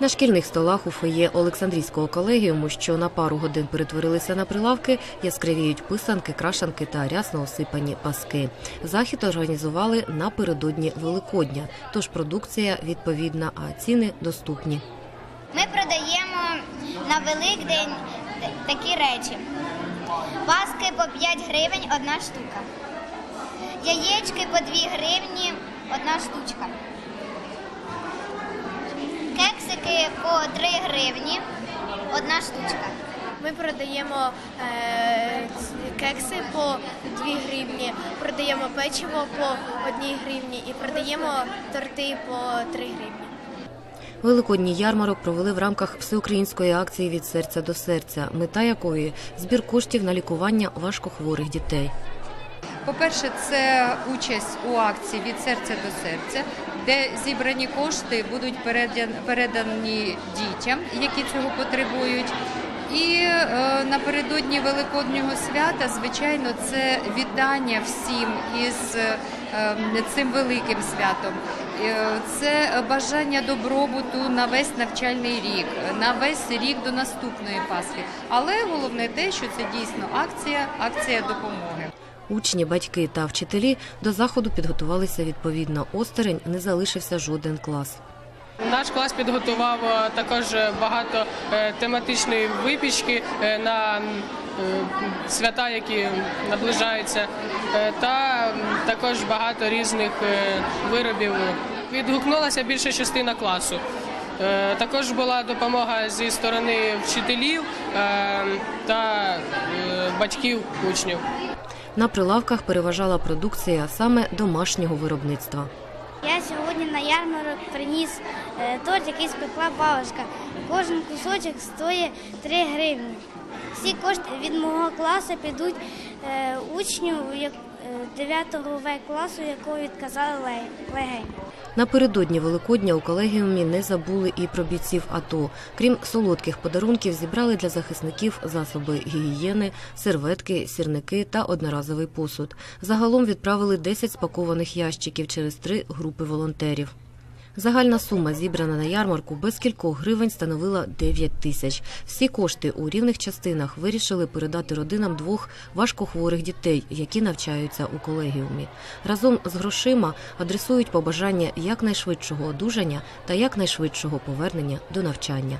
На шкільних столах у фоє Олександрійського колегіуму, що на пару годин перетворилися на прилавки, яскравіють писанки, крашанки та рясно осипані паски. Захід організували напередодні Великодня, тож продукція відповідна, а ціни доступні. Ми продаємо на Великдень такі речі. Паски по 5 гривень одна штука. Яєчки по 2 гривні одна штучка. Кексики по 3 гривні одна штучка. Ми продаємо е, кекси по 2 гривні, продаємо печиво по 1 гривні і продаємо торти по 3 гривні. Великодній ярмарок провели в рамках всеукраїнської акції від серця до серця, мета якої збір коштів на лікування важкохворих дітей. По-перше, це участь у акції від серця до серця, де зібрані кошти будуть передані дітям, які цього потребують. І е, напередодні Великоднього свята, звичайно, це вітання всім із е, цим великим святом. Е, Це бажання добробуту на весь навчальний рік, на весь рік до наступної Пасхи. Але головне те, що це дійсно акція, акція допомоги. Учні, батьки та вчителі до заходу підготувалися відповідно. Осторонь не залишився жоден клас. Наш клас підготував е, також багато е, тематичної випічки е, на свята, які наближаються, та також багато різних виробів. Відгукнулася більша частина класу. Також була допомога зі сторони вчителів та батьків учнів. На прилавках переважала продукція саме домашнього виробництва. Я сьогодні на ярмарок приніс е, торт, який спекла бабушка. Кожен кусочок стоїть 3 гривні. Всі кошти від мого класу підуть е, учню як- е, 9 В класу, якого відказали легень. Напередодні Великодня у колегіумі не забули і про бійців АТО. Крім солодких подарунків, зібрали для захисників засоби гігієни, серветки, сірники та одноразовий посуд. Загалом відправили 10 спакованих ящиків через три групи волонтерів. Загальна сума, зібрана на ярмарку, без кількох гривень становила 9 тисяч. Всі кошти у рівних частинах вирішили передати родинам двох важкохворих дітей, які навчаються у колегіумі. Разом з грошима адресують побажання якнайшвидшого одужання та якнайшвидшого повернення до навчання.